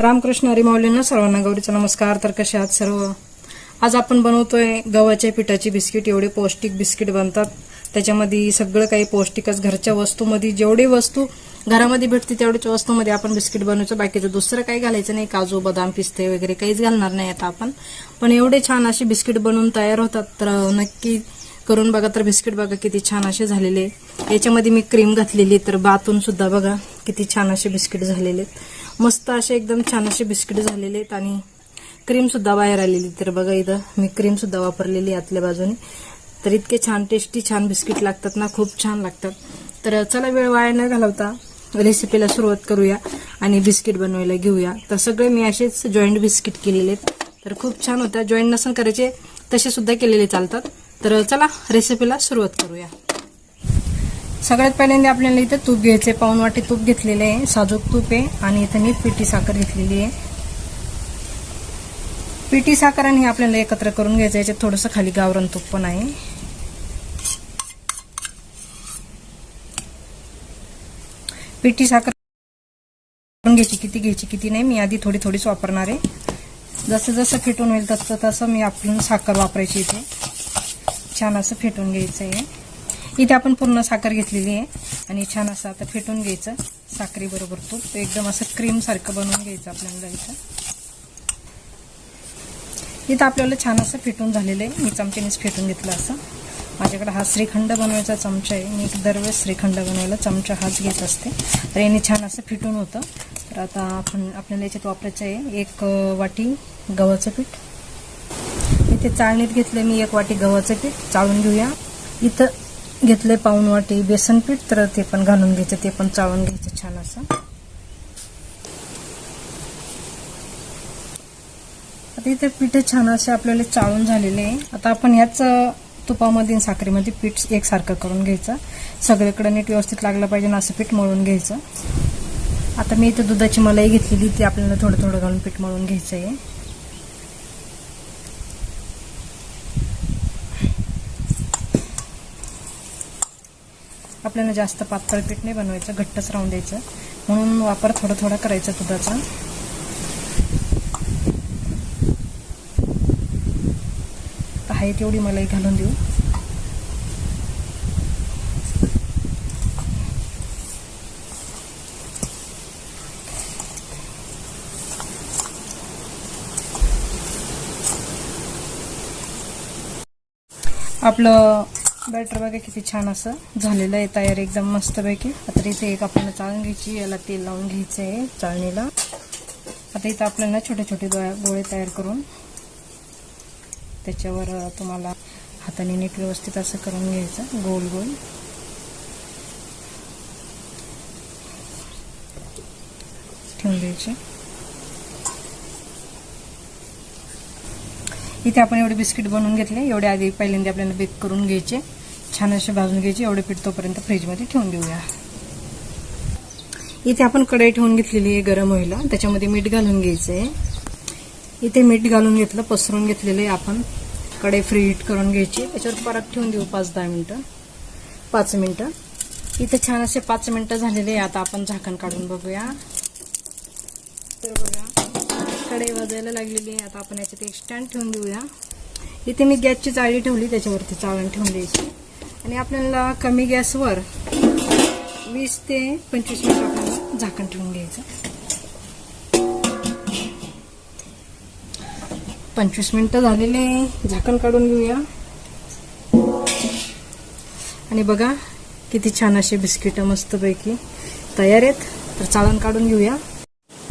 रामकृष्ण हरी सर्वांना गौरीचा नमस्कार. तर कसे आहात सर्व? आज आपण बनवतोय गव्हाच्या पिठाची बिस्किट. एवढे पौष्टिक बिस्किट बनतात. त्याच्यामध्ये सगळं काही पौष्टिकच घरच्या वस्तूमध्ये जेवढी वस्तू घरामध्ये भेटते तेवढ्याच वस्तूमध्ये आपण बिस्किट बनवायचं बाकीचं दुसरं काही घालायचं नाही. काजू बदाम पिस्ते वगैरे काहीच घालणार नाही आता आपण. पण एवढे छान असे बिस्किट बनवून तयार होतात. तर नक्की करून बघा. तर बिस्किट बघा किती छान असे झालेले. याच्यामध्ये मी क्रीम घातलेली तर बातून सुद्धा बघा. किती छान असे बिस्किट झालेले आहेत. मस्त असे एकदम छान असे बिस्किट झालेले आहेत आणि क्रीमसुद्धा बाहेर आलेली तर बघा इथं मी क्रीमसुद्धा वापरलेली आहे आतल्या बाजूने. तर इतके छान टेस्टी छान बिस्किट लागतात ना खूप छान लागतात. तर चला वेळ वाया न घालवता रेसिपीला सुरुवात करूया आणि बिस्किट बनवायला घेऊया. तर सगळे मी असेच जॉईंट बिस्किट केलेले आहेत. तर खूप छान होत्या. जॉईंट नसून करायचे तसे सुद्धा केलेले चालतात. तर चला रेसिपीला सुरुवात करूया. सगळ्यात पहिल्यांदा आपल्याला इथं तूप घ्यायचे पाऊन वाटी तूप घेतलेले आहे. साजूक तूप आहे. आणि इथं मी पिठी साखर घेतलेली आहे. पिठी साखर आणि हे आपल्याला एकत्र करून घ्यायचं याच्यात थोडंसं खाली गावरण तूप पण आहे. पिठी साखर करून घ्यायची किती घ्यायची किती नाही मी आधी थोडी थोडीच वापरणार आहे. जसं जसं फेटून होईल तसं तसं मी आपण साखर वापरायची इथे. छान असं फेटून घ्यायचं आहे इथे आपण पूर्ण साखर घेतलेली आहे. आणि छान असं आता फेटून घ्यायचं. साखरी बरोबर तूप एकदम असं क्रीम सारखं बनवून घ्यायचं आपल्याला इथं. इथं आपल्याला छान असं फेटून झालेलं आहे. मी चमच्यानेच फेटून घेतलं असं. माझ्याकडे हा श्रीखंड बनवायचा चमचा आहे. मी दरवेळेस श्रीखंड बनवायला चमचा हाच घेत असते. तर याने छान असं फिटून होतं. तर आता आपण आपल्याला याच्यात वापरायचं आहे. एक वाटी गव्हाचं पीठ. इथे चाळणीत घेतलं मी एक वाटी गव्हाचं पीठ. चाळून घेऊया. इथं घेतले पाऊन वाटी बेसन पीठ तर ते पण घालून घ्यायचं ते पण चाळून घ्यायचं छान असं. आता इथे पीठ छान असे आपल्याला चाळून झालेले आहे. आता आपण ह्याच तुपामध्ये साखरेमध्ये पीठ एकसारखं करून घ्यायचं. सगळीकडे नीट व्यवस्थित लागलं पाहिजे ना असं पीठ मळून घ्यायचं. आता मी इथे दुधाची मलाई घेतलेली ती आपल्याला थोडं थोडं घालून पीठ मळून घ्यायचं आहे. आपल्याला जास्त पातळ पीठ नाही बनवायचं घट्टच राहून द्यायचं. म्हणून वापर थोडा थोडा करायचा दुधाचा. आहे तेवढी मलाई घालून देऊ. आपलं बॅटर बघा किती छान असं झालेलं आहे तयार एकदम मस्तपैकी. आता इथे एक आपल्याला चाळून घ्यायची याला तेल लावून घ्यायचं आहे चाळणीला. आता इथं आपल्याला छोटे छोटे गोळे तयार करून त्याच्यावर तुम्हाला हाताने नीट व्यवस्थित असं करून घ्यायचं गोल गोल ठेवून द्यायचे. इथे आपण एवढे बिस्किट बनवून घेतले एवढे आधी पहिल्यांदा आपल्याला बेक करून घ्यायचे. छान असे भाजून घ्यायचे. एवढे पीठ तोपर्यंत फ्रीजमध्ये ठेवून देऊया. इथे आपण कढई ठेवून घेतलेली आहे गरम व्हायला. त्याच्यामध्ये मीठ घालून घ्यायचं आहे इथे मीठ घालून घेतलं पसरून घेतलेले आपण. कढई फ्री हीट करून घ्यायची. त्याच्यावर परत ठेवून देऊ पाच दहा मिनटं. पाच मिनटं. इथे छान असे पाच मिनटं झालेले आहे. आता आपण झाकण काढून बघूया. तर बघा कढई वाजायला लागलेली आहे. आता आपण याच्यात एक स्टँड ठेवून देऊया. इथे मी गॅसची चाळी ठेवली. त्याच्यावरती चाळण ठेवून द्यायची. आणि आपल्याला कमी गॅसवर वीस ते पंचवीस मिनिट आपल्याला झाकण ठेवून घ्यायचं. पंचवीस मिनिटं झालेले झाकण काढून घेऊया. आणि बघा किती छान असे बिस्किटं मस्तपैकी तयार आहेत. तर चाळण काढून घेऊया.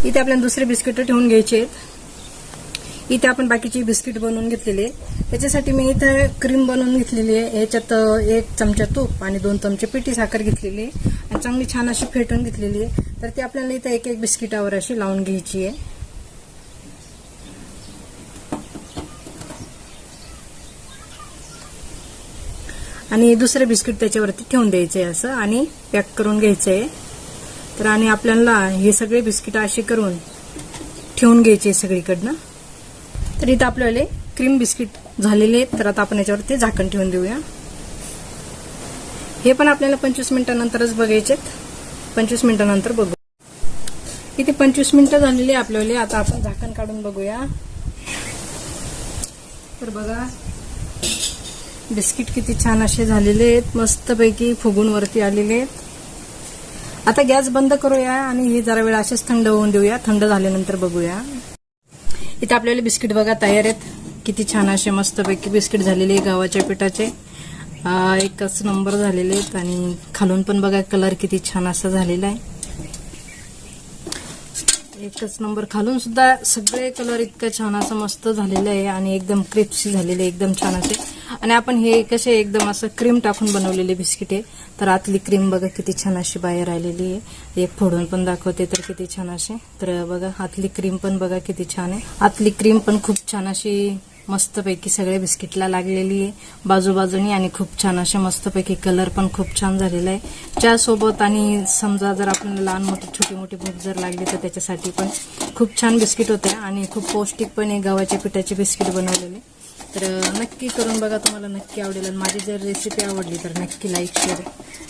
इथे आपल्याला दुसरे बिस्किटं ठेवून घ्यायचे आहेत. इथे आपण बाकीची बिस्किट बनवून घेतलेली त्याच्यासाठी मी इथं क्रीम बनवून घेतलेली आहे. याच्यात एक चमचा तूप आणि दोन चमचे पिठी साखर घेतलेली आहे. आणि चांगली छान अशी फेटून घेतलेली आहे. तर ती आपल्याला इथं एक एक बिस्किटावर अशी लावून घ्यायची आहे. आणि दुसरे बिस्किट त्याच्यावरती ठेवून द्यायचे असं. आणि पॅक करून घ्यायचं आहे तर आणि आपल्याला हे सगळे बिस्किट असे करून ठेवून घ्यायचे सगळीकडनं. तर इथं आपल्याला क्रीम बिस्किट झालेले आहेत. तर आता आपण याच्यावरती झाकण ठेवून देऊया. हे पण आपल्याला पंचवीस मिनिटानंतरच बघायचे पंचवीस मिनिटानंतर बघू. इथे पंचवीस मिनिटं झालेली आहे आपल्याला. आता आपण झाकण काढून बघूया. तर बघा बिस्किट किती छान असे झालेले आहेत. मस्तपैकी फुगून वरती आलेले आहेत. आता गॅस बंद करूया आणि हे जरा वेळ असेच थंड होऊन देऊया. थंड झाल्यानंतर बघूया. इथे आपल्याला बिस्किट बघा तयार आहेत. किती छान असे मस्तपैकी बिस्किट झालेले आहे गव्हाच्या पिठाचे. एकच नंबर झालेले आहेत आणि खालून पण बघा कलर किती छान असा झालेला आहे. एकच नंबर खालून सुद्धा सगळे कलर इतकं छान असं मस्त झालेलं आहे आणि एकदम क्रिप्सी झालेले आहे, एकदम छान असे. आणि आपण हे कसे एकदम असं क्रीम टाकून बनवलेले बिस्किट आहे. तर आतली क्रीम बघा किती छान अशी बाहेर आलेली आहे. एक फोडून पण दाखवते तर किती छान असे. तर बघा आतली क्रीम पण बघा किती छान आहे. आतली क्रीम पण खूप छान अशी मस्तपैकी सगळ्या बिस्किटला लागलेली आहे. बाजूबाजूनी आणि खूप छान असे मस्तपैकी कलर पण खूप छान झालेला आहे. चहा आणि समजा जर आपल्याला लहान मोठी छोटी मोठी भूक जर लागली तर त्याच्यासाठी पण खूप छान बिस्किट होते आणि खूप पौष्टिक पण आहे. गव्हाच्या पिठाचे बिस्किट बनवलेले. तर नक्की करून बघा तुम्हाला नक्की आवडेल आणि माझी जर रेसिपी आवडली तर नक्की लाईक शेअर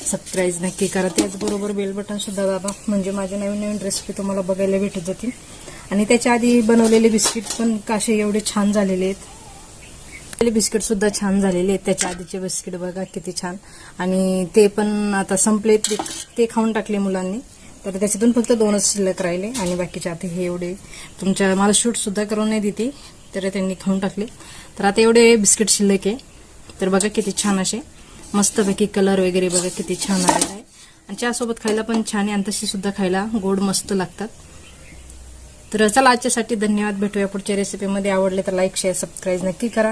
सबस्क्राईब नक्की करा. त्याचबरोबर बेल बटन सुद्धा दाबा. म्हणजे माझ्या नवीन नवीन रेसिपी तुम्हाला बघायला भेटत जातील. आणि त्याच्या आधी बनवलेले बिस्किट पण काशे एवढे छान झालेले आहेत. बिस्किट सुद्धा छान झालेले आहेत. त्याच्या आधीचे बिस्किट बघा किती छान. आणि ते पण आता संपले ते ते खाऊन टाकले मुलांनी. तर त्याच्यातून फक्त दोनच शिल्लक राहिले. आणि बाकीचे आता हे एवढे तुमच्या मला शूटसुद्धा करून नाही देते. तर त्यांनी खाऊन टाकले. तर आता एवढे बिस्किट शिल्लक आहे. तर बघा किती छान असे. मस्तपैकी कलर वगैरे बघा किती छान आलेला आहे. आणि चहासोबत खायला पण छान आहे. आणि तशी सुद्धा खायला गोड मस्त लागतात. तर चला आजच्यासाठी धन्यवाद. भेटूया पुढच्या रेसिपीमध्ये आवडले तर लाईक शेअर सबस्क्राईब नक्की करा.